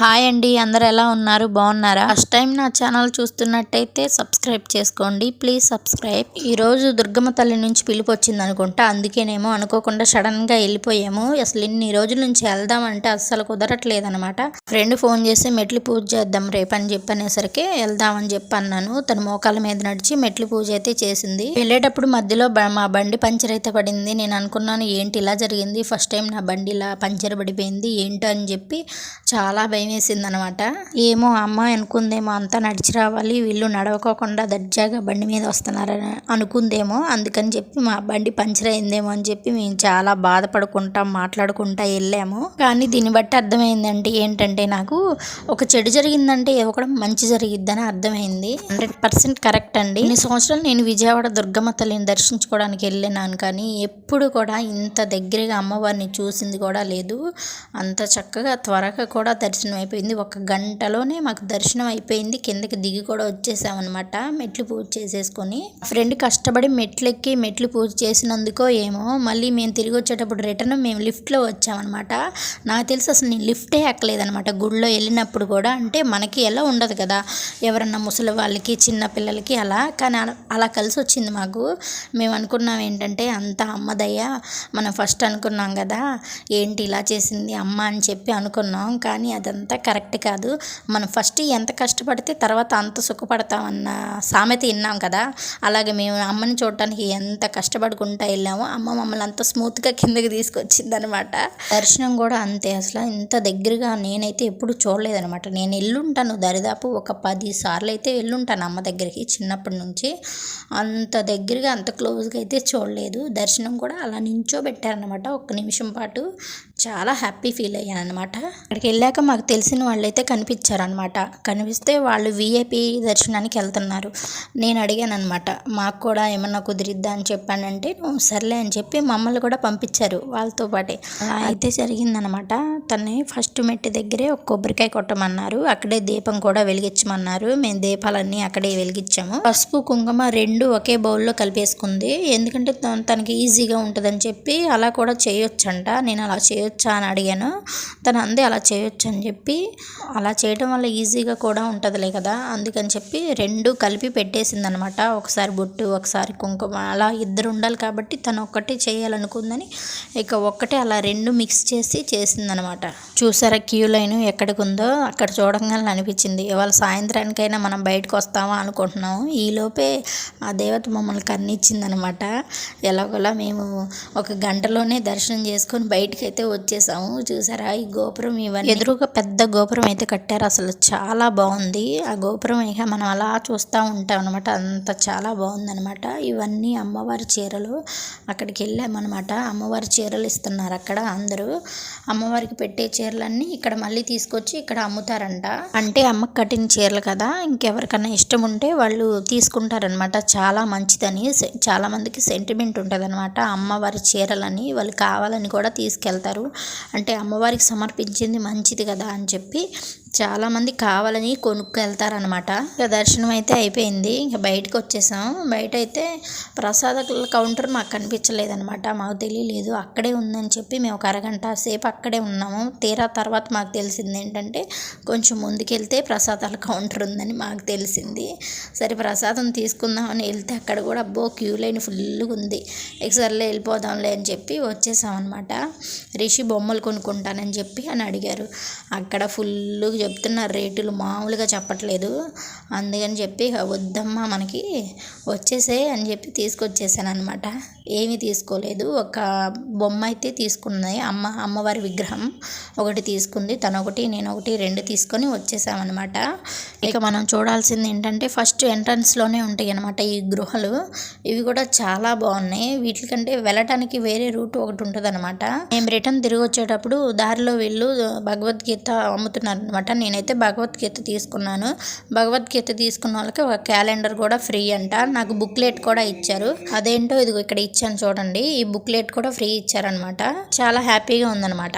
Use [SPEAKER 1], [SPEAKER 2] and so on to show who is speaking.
[SPEAKER 1] Hi అండి అందరు ఎలా ఉన్నారు? బాగున్నారా? ఫస్ట్ టైం నా ఛానల్ చూస్తున్నట్టయితే సబ్స్క్రైబ్ చేసుకోండి. Please subscribe. ఈ రోజు దుర్గమ్మ తల్లి నుంచి పిలుపు వచ్చింది అనుకుంటా. అందుకేనేమో అనుకోకుండా సడన్గా వెళ్ళిపోయాము. అసలు ఇన్ని రోజుల నుంచి వెళ్దామంటే అస్సలు కుదరట్లేదనమాట ఫ్రెండ్ ఫోన్ చేసి మెట్లు పూజ చేద్దాం రేపని చెప్పనేసరికి వెళ్దామని చెప్పి అన్నాను తన మోకాల మీద నడిచి మెట్లు పూజ అయితే చేసింది. వెళ్ళేటప్పుడు మధ్యలో మా బండి పంచర్ అయితే పడింది. నేను అనుకున్నాను ఏంటి ఇలా జరిగింది? ఫస్ట్ టైం నా బండి ఇలా పంచర్ పడిపోయింది. ఏంటో అని చెప్పి చాలా భయం అనమాట ఏమో అమ్మ అనుకుందేమో అంతా నడిచి రావాలి వీళ్ళు నడవకోకుండా దర్జాగా బండి మీద వస్తున్నారని అనుకుందేమో. అందుకని చెప్పి మా బండి పంచర్ అయిందేమో అని చెప్పి మేము చాలా బాధపడుకుంటా మాట్లాడుకుంటా వెళ్ళాము. కానీ దీన్ని బట్టి అర్థమైందంటే ఏంటంటే నాకు ఒక చెడు జరిగిందంటే ఒకటి మంచి జరిగిద్దని అర్థమైంది. హండ్రెడ్ పర్సెంట్ కరెక్ట్ అండి. ఇన్ని సంవత్సరాలు నేను విజయవాడ దుర్గమ్మ తల్లిని దర్శించుకోవడానికి వెళ్ళినాను కానీ ఎప్పుడు కూడా ఇంత దగ్గరగా అమ్మవారిని చూసింది కూడా లేదు. అంత చక్కగా త్వరగా కూడా దర్శనం అయిపోయింది. ఒక గంటలోనే మాకు దర్శనం అయిపోయింది. కిందకి దిగి కూడా వచ్చేసామన్నమాట. మెట్లు పూజ చేసేసుకొని. ఫ్రెండ్ కష్టపడి మెట్లు ఎక్కి మెట్లు పూజ చేసినందుకో ఏమో మళ్ళీ మేము తిరిగి వచ్చేటప్పుడు రిటర్న్ మేము లిఫ్ట్లో వచ్చామన్నమాట. నాకు తెలిసి అసలు నేను లిఫ్టే ఎక్కలేదనమాట గుడిలో వెళ్ళినప్పుడు కూడా అంటే మనకి ఎలా ఉండదు కదా. ఎవరన్నా ముసలి వాళ్ళకి చిన్న పిల్లలకి అలా. కానీ అలా- అలా కలిసి వచ్చింది మాకు. మేము అనుకున్నాం ఏంటంటే అంత అమ్మదయ్య. మనం ఫస్ట్ అనుకున్నాం కదా. ఏంటి ఇలా చేసింది అమ్మ అని చెప్పి అనుకున్నాం. కానీ అదంతా కరెక్ట్ కాదు. మనం ఫస్ట్ ఎంత కష్టపడితే తర్వాత అంత సుఖపడతామన్న సామెత విన్నాం కదా. అలాగే మేము అమ్మని చూడటానికి ఎంత కష్టపడుకుంటా వెళ్ళామో అమ్మ మమ్మల్ని అంత స్మూత్గా కిందకి తీసుకొచ్చింది అనమాట దర్శనం కూడా అంతే అసలు. ఇంత దగ్గరగా నేనైతే ఎప్పుడు చూడలేదనమాట. నేను వెళ్ళుంటాను దరిదాపు ఒక పది సార్లు అయితే వెళ్ళుంటాను అమ్మ దగ్గరికి చిన్నప్పటి నుంచి. అంత దగ్గరగా అంత క్లోజ్గా అయితే చూడలేదు. దర్శనం కూడా అలా నించోబెట్టారనమాట ఒక్క నిమిషం పాటు. చాలా హ్యాపీ ఫీల్ అయ్యాను అనమాట అక్కడికి వెళ్ళాక మాకు తెలిసిన వాళ్ళైతే కనిపించారనమాట కనిపిస్తే వాళ్ళు విఐపి దర్శనానికి వెళ్తున్నారు. నేను అడిగాను అనమాట మాకు కూడా ఏమన్నా కుదిరిద్దా అని చెప్పానంటే "నువ్వు సర్లే అని చెప్పి మమ్మల్ని కూడా పంపించారు వాళ్ళతో పాటే. అయితే జరిగిందనమాట తన్ని ఫస్ట్ మెట్టి దగ్గరే ఒక కొబ్బరికాయ కొట్టమన్నారు. అక్కడే దీపం కూడా వెలిగించమన్నారు. మేము దీపాలన్నీ అక్కడే వెలిగించాము. పసుపు కుంకుమ రెండు ఒకే బౌల్లో కలిపేసుకుంది. ఎందుకంటే తనకి ఈజీగా ఉంటుందని చెప్పి అలా కూడా చేయొచ్చంట. నేను అలా చేయొచ్చు అని అడిగాను. తను అందే అలా చేయొచ్చు అని చెప్పి అలా చేయడం వల్ల ఈజీగా కూడా ఉంటుందిలే కదా అందుకని చెప్పి రెండు కలిపి పెట్టేసింది అనమాట ఒకసారి బొట్టు ఒకసారి కుంకుమ అలా ఇద్దరు ఉండాలి కాబట్టి తను ఒక్కటే చేయాలనుకుందని ఇక ఒక్కటే అలా రెండు మిక్స్ చేసి చేసిందనమాట. చూసారా క్యూ లైన్ ఎక్కడికి ఉందో అక్కడ చూడంగానే అనిపించింది. ఇవాళ సాయంత్రానికైనా మనం బయటకు వస్తామా అనుకుంటున్నాము. ఈలోపే ఆ దేవత మమ్మల్ని కన్నిచ్చిందనమాట. ఎలాగోలా మేము ఒక గంటలోనే దర్శనం చేసుకొని బయటికి అయితే వచ్చేసాము. చూసారా? ఈ గోపురం ఇవన్నీ. ఎదురుగా పెద్ద గోపురం అయితే కట్టారు. అసలు చాలా బాగుంది. ఆ గోపురం ఇక మనం అలా చూస్తూ ఉంటాం అనమాట అంత చాలా బాగుందనమాట ఇవన్నీ అమ్మవారి చీరలు. అక్కడికి వెళ్ళామన్నమాట. అమ్మవారి చీరలు ఇస్తున్నారు అక్కడ అందరూ. అమ్మవారికి పెట్టే చీరలన్నీ ఇక్కడ మళ్ళీ తీసుకొచ్చి ఇక్కడ అమ్ముతారంట. అంటే అమ్మకి కట్టిన చీరలు కదా. ఇంకెవరికన్నా ఇష్టం ఉంటే వాళ్ళు తీసుకుంటారనమాట చాలా మంచిదని సె- చాలా మందికి సెంటిమెంట్ ఉంటుందనమాట అమ్మవారి చీరలని వాళ్ళు కావాలని కూడా తీసుకెళ్తారు. అంటే అమ్మవారికి సమర్పించింది మంచిది కదా అని చెప్పి చాలామంది కావాలని కొనుక్కెళ్తారనమాట ఇక దర్శనం అయితే అయిపోయింది. ఇంకా బయటకు వచ్చేసాం బయట అయితే ప్రసాద కౌంటర్ మాకు కనిపించలేదనమాట మాకు తెలియలేదు అక్కడే ఉందని చెప్పి మేము ఒక అరగంట సేపు అక్కడే ఉన్నాము. తీరా తర్వాత మాకు తెలిసింది ఏంటంటే కొంచెం ముందుకెళ్తే ప్రసాదాల కౌంటర్ ఉందని మాకు తెలిసింది. సరే ప్రసాదం తీసుకుందామని వెళ్తే అక్కడ కూడా అబ్బో క్యూ లైన్ ఫుల్గా ఉంది. ఇక వెళ్ళిపోదాంలే అని చెప్పి వచ్చేసాం అనమాట రిషి బొమ్మలు కొనుక్కుంటానని చెప్పి అని అడిగారు. అక్కడ ఫుల్గా చెప్తున్నారు రేటులు మామూలుగా చెప్పట్లేదు. అందుకని చెప్పి వద్దమ్మా మనకి వచ్చేసే అని చెప్పి తీసుకొచ్చేసాను అనమాట ఏమీ తీసుకోలేదు. ఒక బొమ్మ అయితే తీసుకున్నది. అమ్మ అమ్మవారి విగ్రహం ఒకటి తీసుకుంది. తను ఒకటి నేను ఒకటి రెండు తీసుకొని వచ్చేసామన్నమాట. ఇక మనం చూడాల్సింది ఏంటంటే ఫస్ట్ ఎంట్రన్స్లోనే ఉంటాయి అనమాట ఈ గృహలు. ఇవి కూడా చాలా బాగున్నాయి. వీటికంటే వెళ్ళటానికి వేరే రూట్ ఒకటి ఉంటుంది అనమాట మేము రిటర్న్ తిరిగి వచ్చేటప్పుడు దారిలో వీళ్ళు భగవద్గీత అమ్ముతున్నారు అనమాట నేనైతే భగవద్గీత తీసుకున్నాను. భగవద్గీత తీసుకున్న వాళ్ళకి ఒక క్యాలెండర్ కూడా ఫ్రీ అంట. నాకు బుక్లెట్ కూడా ఇచ్చారు. అదేంటో ఇదిగో ఇక్కడ ఇచ్చాను చూడండి. ఈ బుక్లెట్ కూడా ఫ్రీ ఇచ్చారనమాట చాలా హ్యాపీగా ఉందన్నమాట.